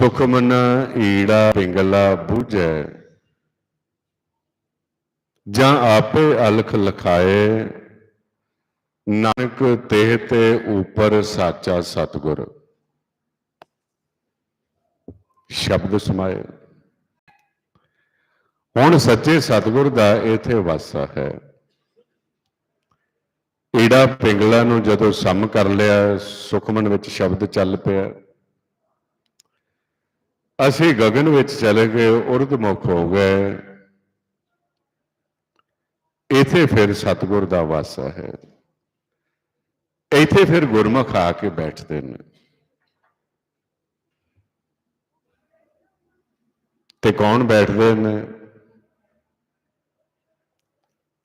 ਸੁਖਮਨ ਈੜਾ ਪਿੰਗਲਾ ਬੂਝੈ। ਜਾਂ ਆਪੇ ਅਲਖ ਲਖਾਏ, ਨਾਨਕ ਤੇਹ ਤੇ ਉਪਰ ਸਾਚਾ ਸਤਗੁਰ। ਸ਼ਬਦ ਸਮਾਏ। ਹੁਣ ਸੱਚੇ ਸਤਗੁਰ ਦਾ ਇਥੇ ਵਾਸਾ ਹੈ। ਈੜਾ ਪਿੰਗਲਾ ਨੂੰ ਜਦੋਂ ਸਮ ਕਰ ਲਿਆ ਸੁਖਮਨ ਵਿੱਚ ਸ਼ਬਦ ਚੱਲ ਪਿਆ। ਅਸੀਂ ਗਗਨ ਵਿੱਚ ਚਲੇ ਗਏ ਉਰਦਮੁਖ ਹੋ ਗਏ। ਇਥੇ ਫਿਰ ਸਤਗੁਰ ਦਾ ਵਾਸਾ ਹੈ। ਇੱਥੇ ਫਿਰ ਗੁਰਮੁਖ ਆ ਕੇ ਬੈਠਦੇ ਨੇ। ਤੇ ਕੌਣ ਬੈਠਦੇ ਨੇ?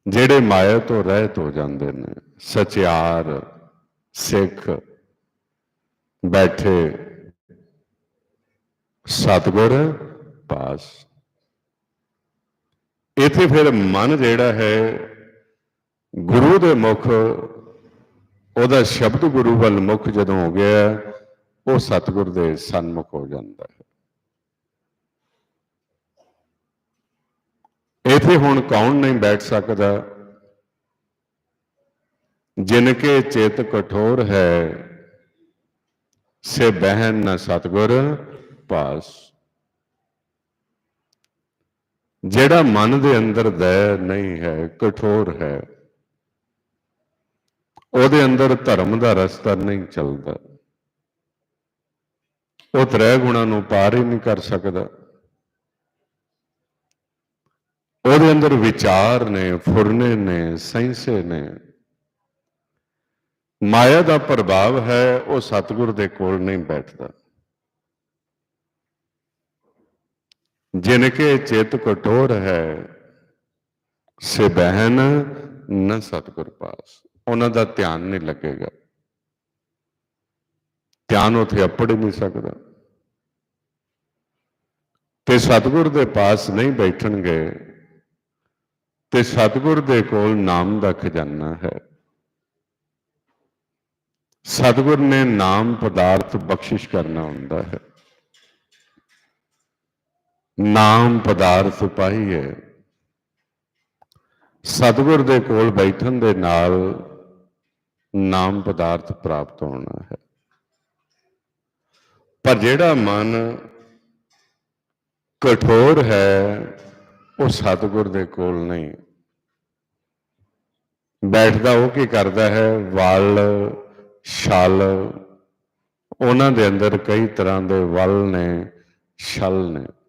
ਜਿਹੜੇ ਮਾਇਆ ਤੋਂ ਰਹਿਤ ਹੋ ਜਾਂਦੇ ਨੇ। ਸਚਿਆਰ, ਸਿੱਖ, ਬੈਠੇ ਸਤਗੁਰ, ਪਾਸ। ਇੱਥੇ ਫਿਰ ਮਨ ਜਿਹੜਾ ਹੈ, ਗੁਰੂ ਦੇ ਮੁਖ, ਉਹਦਾ ਸ਼ਬਦ ਗੁਰੂ ਵੱਲ ਮੁਖ ਜਦੋਂ ਹੋ ਗਿਆ, ਉਹ ਸਤਗੁਰ ਦੇ ਸਨਮੁਖ ਹੋ ਜਾਂਦਾ ਹੈ। ਇੱਥੇ ਹੁਣ ਕੌਣ ਨਹੀਂ ਬੈਠ ਸਕਦਾ? ਜਿਨ ਕੇ ਚੇਤ ਕਠੋਰ ਹੈ, ਸੇ ਬਹਿਨ ਨਾ ਸਤਗੁਰ ਪਾਸ। ਜਿਹੜਾ ਮਨ ਦੇ ਅੰਦਰ ਦਇਆ ਨਹੀਂ ਹੈ, ਕਠੋਰ ਹੈ, ਉਹਦੇ ਅੰਦਰ ਧਰਮ ਦਾ ਰਸਤਾ ਨਹੀਂ ਚੱਲਦਾ। ਉਹ ਤ੍ਰੈ ਗੁਣਾਂ ਨੂੰ ਪਾਰ ਹੀ ਨਹੀਂ ਕਰ ਸਕਦਾ। ਉਹਦੇ ਅੰਦਰ ਵਿਚਾਰ ਨੇ, ਫੁਰਨੇ ਨੇ ਸੈਂਸੇ ਨੇ। ਮਾਇਆ ਦਾ ਪ੍ਰਭਾਵ ਹੈ, ਉਹ ਸਤਿਗੁਰ ਦੇ ਕੋਲ ਨਹੀਂ ਬੈਠਦਾ। ਜਿਨ ਕੇ ਚਿਤ ਕਠੋਰ ਹੈ, ਸੇ ਬਹਿਨ ਨ ਸਤਿਗੁਰ ਪਾਸ। ਉਹਨਾਂ ਦਾ ਧਿਆਨ ਨਹੀਂ ਲੱਗੇਗਾ। ਧਿਆਨ ਉਥੇ ਅਪੜ ਹੀ ਨਹੀਂ ਸਕਦਾ। ਤੇ ਸਤਿਗੁਰ ਦੇ ਪਾਸ ਨਹੀਂ ਬੈਠਣਗੇ, ਤੇ ਸਤਿਗੁਰ ਦੇ ਕੋਲ ਨਾਮ ਦਾ ਖਜ਼ਾਨਾ ਹੈ। ਸਤਿਗੁਰ ਨੇ ਨਾਮ ਪਦਾਰਥ ਬਖਸ਼ਿਸ਼ ਕਰਨਾ ਹੁੰਦਾ ਹੈ। ਨਾਮ ਪਦਾਰਥ ਪਾਈ ਹੈ ਸਤਿਗੁਰ ਦੇ ਕੋਲ ਬੈਠਣ ਦੇ ਨਾਲ ਨਾਮ ਪਦਾਰਥ ਪ੍ਰਾਪਤ ਹੋਣਾ ਹੈ। ਪਰ ਜਿਹੜਾ ਮਨ ਕਠੋਰ ਹੈ, ਉਹ ਸਤਿਗੁਰ ਦੇ ਕੋਲ ਨਹੀਂ। ਬੈਠਦਾ ਉਹ ਕੀ ਕਰਦਾ ਹੈ? ਵਲ, ਛਲ। ਉਹਨਾਂ ਦੇ ਅੰਦਰ ਕਈ ਤਰ੍ਹਾਂ ਦੇ ਵਲ ਨੇ, ਛਲ ਨੇ।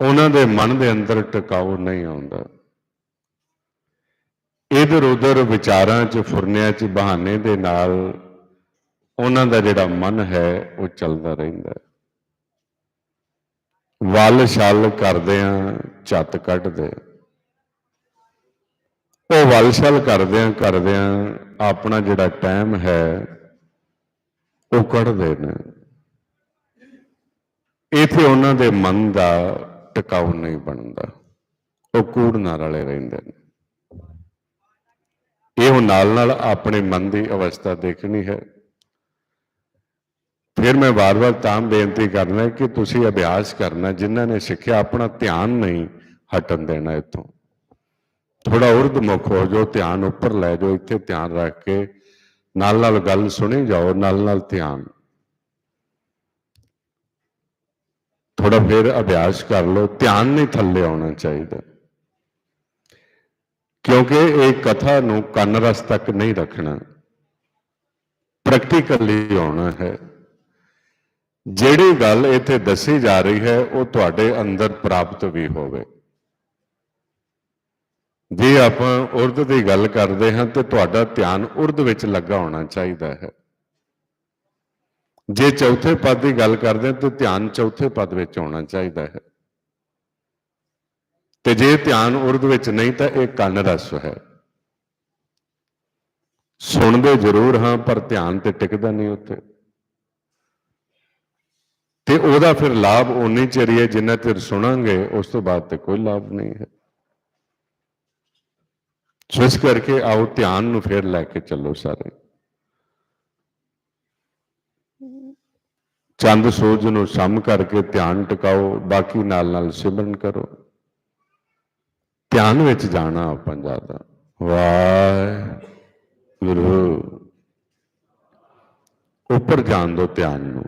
ਉਹਨਾਂ ਦੇ ਮਨ ਦੇ ਅੰਦਰ ਟਿਕਾਉ ਨਹੀਂ ਆਉਂਦਾ। ਇਧਰ ਉਧਰ ਵਿਚਾਰਾਂ 'ਚ, ਫੁਰਨਿਆਂ 'ਚ, ਬਹਾਨੇ ਦੇ ਨਾਲ ਉਹਨਾਂ ਦਾ ਜਿਹੜਾ ਮਨ ਹੈ, ਉਹ ਚੱਲਦਾ ਰਹਿੰਦਾ ਹੈ। ਵੱਲ ਛਲ ਕਰਦਿਆਂ ਝੱਤ ਕੱਢਦੇ ਉਹ ਵੱਲ ਛਲ ਕਰਦਿਆਂ ਕਰਦਿਆਂ ਆਪਣਾ ਜਿਹੜਾ ਟਾਈਮ ਹੈ, ਉਹ ਕੱਢਦੇ ਨੇ। ਇਥੇ ਉਹਨਾਂ ਦੇ ਮਨ ਦਾ ਟਿਕਾਊ ਨਹੀਂ ਬਣਦਾ। ਉਹ ਕੂੜ ਨਾਲ ਰਲੇ ਰਹਿੰਦੇ ਨੇ। ਇਹ ਉਹ ਨਾਲ ਨਾਲ ਆਪਣੇ ਮਨ ਦੀ ਅਵਸਥਾ ਦੇਖਣੀ ਹੈ। ਫਿਰ ਮੈਂ ਵਾਰ-ਵਾਰ ਤਾਂ ਬੇਨਤੀ ਕਰਨਾ ਕਿ ਤੁਸੀਂ ਅਭਿਆਸ ਕਰਨਾ, ਜਿਨ੍ਹਾਂ ਨੇ ਸਿੱਖਿਆ, ਆਪਣਾ ਧਿਆਨ ਨਹੀਂ ਹਟਣ ਦੇਣਾ ਇੱਥੋਂ। ਥੋੜਾ ਉਰਧ ਮੁਖ ਹੋ ਜਾਓ, ਧਿਆਨ ਉੱਪਰ ਲੈ ਜਾਓ, ਇੱਥੇ ਧਿਆਨ ਰੱਖ ਕੇ ਨਾਲ ਨਾਲ ਗੱਲ ਸੁਣੀ ਜਾਓ ਨਾਲ ਨਾਲ ਧਿਆਨ ਥੋੜਾ ਫਿਰ ਅਭਿਆਸ ਕਰ ਲਓ, ਧਿਆਨ ਨਹੀਂ ਥੱਲੇ ਆਉਣਾ ਚਾਹੀਦਾ। ਕਿਉਂਕਿ ਇਹ ਕਥਾ ਨੂੰ ਕੰਨ ਰਸ ਤੱਕ ਨਹੀਂ ਰੱਖਣਾ। ਪ੍ਰੈਕਟੀਕਲੀ ਆਉਣਾ ਹੈ। ਜਿਹੜੀ ਗੱਲ ਇੱਥੇ ਦੱਸੀ ਜਾ ਰਹੀ ਹੈ, ਉਹ ਤੁਹਾਡੇ ਅੰਦਰ ਪ੍ਰਾਪਤ ਵੀ ਹੋਵੇ। ਜੇ ਆਪਾਂ ਉਰਦ ਦੀ ਗੱਲ ਕਰਦੇ ਹਾਂ, ਤੇ ਤੁਹਾਡਾ ਧਿਆਨ ਉਰਦ ਵਿੱਚ ਲੱਗਾ ਹੋਣਾ ਚਾਹੀਦਾ ਹੈ। ਜੇ ਚੌਥੇ ਪਦ ਦੀ ਗੱਲ ਕਰਦੇ ਹਾਂ, ਤਾਂ ਧਿਆਨ ਚੌਥੇ ਪਦ ਵਿੱਚ ਹੋਣਾ ਚਾਹੀਦਾ ਹੈ। ਤੇ ਜੇ ਧਿਆਨ ਉਰਦ ਵਿੱਚ ਨਹੀਂ, ਤਾਂ ਇਹ ਕੰਨ ਰਸ ਹੈ। ਸੁਣਦੇ ਜ਼ਰੂਰ ਹਾਂ, ਪਰ ਧਿਆਨ ਤੇ ਟਿਕਦਾ ਨਹੀਂ ਉੱਥੇ। ਤੇ ਉਹਦਾ ਫਿਰ ਲਾਭ ਉਨੀ ਚਿਰ ਹੀ ਹੈ, ਜਿੰਨਾ ਚਿਰ ਸੁਣਾਂਗੇ, ਉਸ ਤੋਂ ਬਾਅਦ ਤੇ ਕੋਈ ਲਾਭ ਨਹੀਂ ਹੈ। ਸੋ ਇਸ ਕਰਕੇ ਆਓ, ਧਿਆਨ ਨੂੰ ਫਿਰ ਲੈ ਕੇ ਚੱਲੋ ਸਾਰੇ। ਚੰਦ ਸੂਰਜ ਨੂੰ ਸਮ ਕਰਕੇ ਧਿਆਨ ਟਿਕਾਓ, ਬਾਕੀ ਨਾਲ ਨਾਲ ਸਿਮਰਨ ਕਰੋ। ਧਿਆਨ ਵਿੱਚ ਜਾਣਾ ਆਪਾਂ ਜ਼ਿਆਦਾ। ਵਾਹਿਗੁਰੂ। ਉੱਪਰ ਜਾਣ ਦੋ ਧਿਆਨ ਨੂੰ।